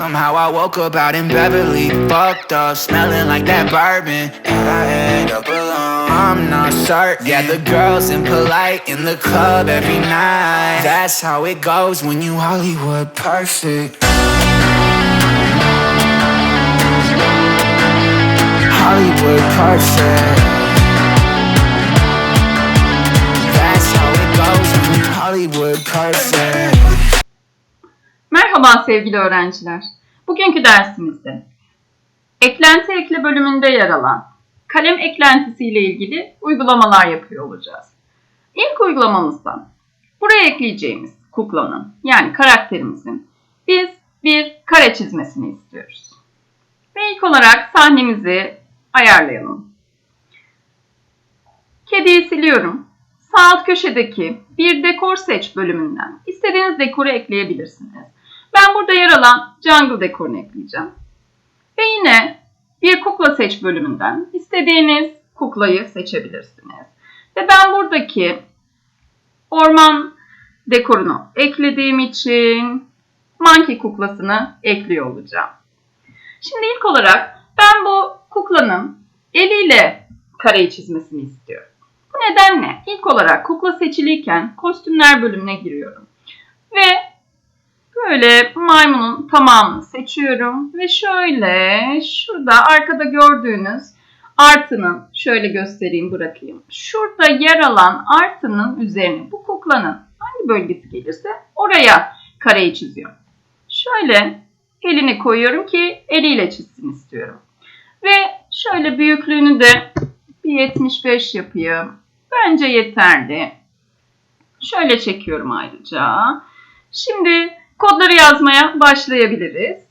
Somehow I woke up out in Beverly, fucked up, smelling like that bourbon. And I end up alone. I'm not certain. Yeah, the girls impolite in the club every night. That's how it goes when you Hollywood perfect. Hollywood perfect. That's how it goes when you Hollywood perfect. Merhaba sevgili öğrenciler. Bugünkü dersimizde eklenti ekle bölümünde yer alan kalem eklentisi ile ilgili uygulamalar yapıyor olacağız. İlk uygulamamızda buraya ekleyeceğimiz kuklanın yani karakterimizin biz bir kare çizmesini istiyoruz. Ve ilk olarak sahnemizi ayarlayalım. Kediyi siliyorum. Sağ alt köşedeki bir dekor seç bölümünden istediğiniz dekoru ekleyebilirsiniz. Ben burada yer alan jungle dekorunu ekleyeceğim. Ve yine bir kukla seç bölümünden istediğiniz kuklayı seçebilirsiniz. Ve ben buradaki orman dekorunu eklediğim için monkey kuklasını ekliyor olacağım. Şimdi ilk olarak ben bu kuklanın eliyle kareyi çizmesini istiyorum. Bu nedenle ilk olarak kukla seçiliyken kostümler bölümüne giriyorum. Ve böyle maymunun tamamını seçiyorum. Ve şöyle şurada arkada gördüğünüz artının şöyle göstereyim bırakayım. Şurada yer alan artının üzerine bu kuklanın hangi bölgesi gelirse oraya kareyi çiziyorum. Şöyle elini koyuyorum ki eliyle çizsin istiyorum. Ve şöyle büyüklüğünü de bir 75 yapayım. Bence yeterli. Şöyle çekiyorum ayrıca. Şimdi kodları yazmaya başlayabiliriz.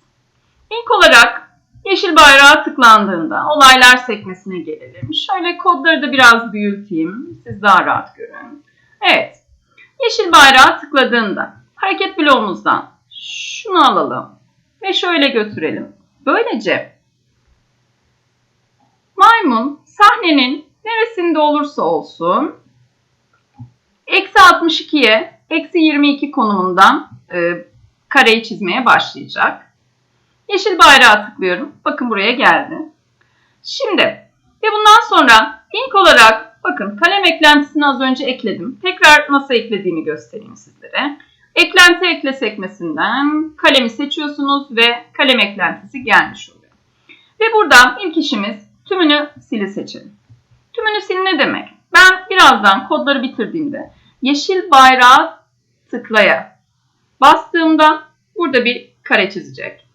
İlk olarak yeşil bayrağa tıklandığında olaylar sekmesine gelelim. Şöyle kodları da biraz büyüteyim. Siz daha rahat görün. Evet. Yeşil bayrağa tıkladığında hareket bloğumuzdan şunu alalım ve şöyle götürelim. Böylece maymun sahnenin neresinde olursa olsun eksi 62'ye eksi 22 konumundan e, kareyi çizmeye başlayacak. Yeşil bayrağa tıklıyorum. Bakın buraya geldi. Şimdi ve bundan sonra ilk olarak bakın kalem eklentisini az önce ekledim. Tekrar nasıl eklediğimi göstereyim sizlere. Eklenti ekle sekmesinden kalemi seçiyorsunuz ve kalem eklentisi gelmiş oluyor. Ve buradan ilk işimiz tümünü sili seçelim. Tümünü sil ne demek? Ben birazdan kodları bitirdiğimde yeşil bayrağı tıklaya bastığımda burada bir kare çizecek.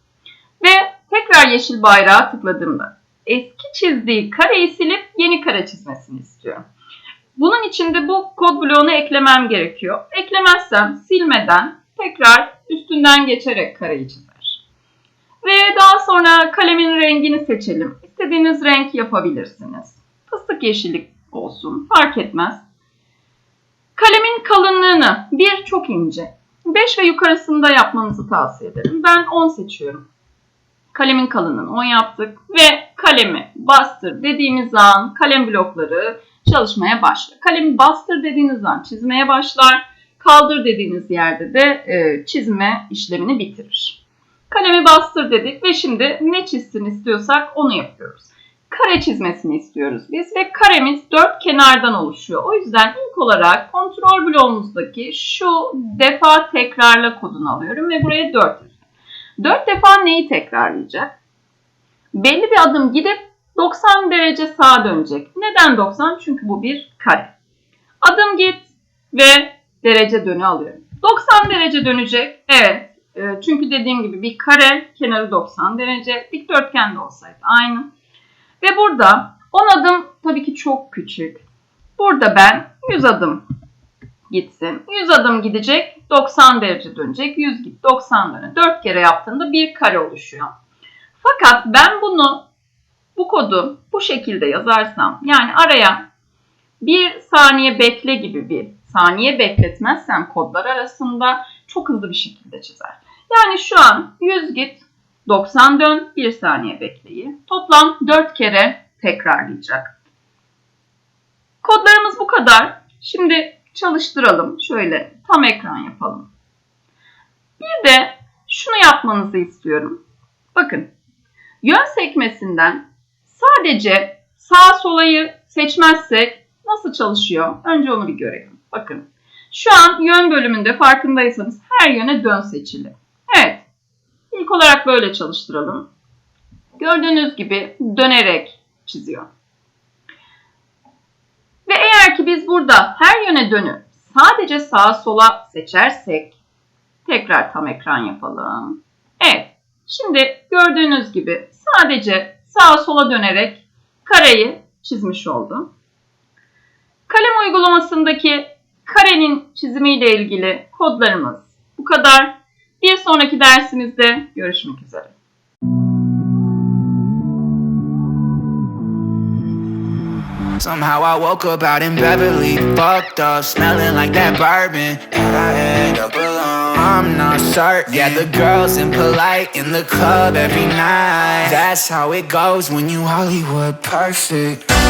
Ve tekrar yeşil bayrağı tıkladığımda eski çizdiği kareyi silip yeni kare çizmesini istiyorum. Bunun için de bu kod bloğunu eklemem gerekiyor. Eklemezsem silmeden tekrar üstünden geçerek kareyi çizer. Ve daha sonra kalemin rengini seçelim. İstediğiniz renk yapabilirsiniz. Fıstık yeşillik olsun fark etmez. Kalemin kalınlığını bir çok ince, 5 ve yukarısında yapmanızı tavsiye ederim. Ben 10 seçiyorum. Kalemin kalınlığını 10 yaptık ve kalemi bastır dediğimiz an kalem blokları çalışmaya başlar. Kalemi bastır dediğiniz an çizmeye başlar. Kaldır dediğiniz yerde de e, çizme işlemini bitirir. Kalemi bastır dedik ve şimdi ne çizsin istiyorsak onu yapıyoruz. Kare çizmesini istiyoruz biz ve karemiz dört kenardan oluşuyor. O yüzden ilk olarak kontrol bloğumuzdaki şu defa tekrarla kodunu alıyorum ve buraya 4 yazıyorum. 4 defa neyi tekrarlayacak? Belli bir adım gidip 90 derece sağa dönecek. Neden 90? Çünkü bu bir kare. Adım git ve derece dönü alıyorum. 90 derece dönecek. Evet. E, çünkü dediğim gibi bir kare kenarı 90 derece. Dikdörtgen de olsaydı aynı. Ve burada 10 adım tabii ki çok küçük. Burada ben 100 adım gitsin. 100 adım gidecek, 90 derece dönecek. 100 git, 90 dönecek. 4 kere yaptığında bir kare oluşuyor. Fakat ben bunu bu kodu bu şekilde yazarsam yani araya bir saniye bekle gibi bir saniye bekletmezsem kodlar arasında çok hızlı bir şekilde çizer. Yani şu an 100 git 90 dön 1 saniye bekleyi toplam 4 kere tekrarlayacak. Kodlarımız bu kadar. Şimdi çalıştıralım. Şöyle tam ekran yapalım. Bir de şunu yapmanızı istiyorum. Bakın, yön sekmesinden sadece sağ solayı seçmezsek nasıl çalışıyor? Önce onu bir görelim. Bakın, şu an yön bölümünde farkındaysanız her yöne dön seçili. İlk olarak böyle çalıştıralım. Gördüğünüz gibi dönerek çiziyor. Ve eğer ki biz burada her yöne dönüp sadece sağa sola seçersek tekrar tam ekran yapalım. Evet. Şimdi gördüğünüz gibi sadece sağa sola dönerek kareyi çizmiş oldum. Kalem uygulamasındaki karenin çizimiyle ilgili kodlarımız bu kadar. Bir sonraki dersimizde görüşmek üzere. Somehow I woke up out in Beverly, fucked up, smelling like that bourbon. And I end up alone. I'm not certain. Yeah, the girls impolite in the club every night. That's how it goes when you Hollywood perfect.